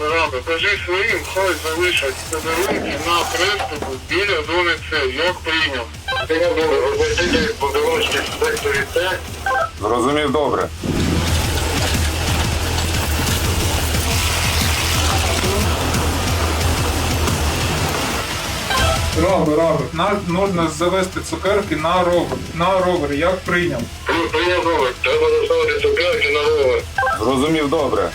робить. Кажи своїм, хай залишать подарунки на приступу біля зони С. Як прийняв. Я добре, подарунки в секторі С. Зрозумів добре. Роби, роби. Нам нужно завести цукерки на ровер. На ровер, як прийняв. Ну, прийняв ровер. Треба доставити цукерки на ровер. Зрозумів добре.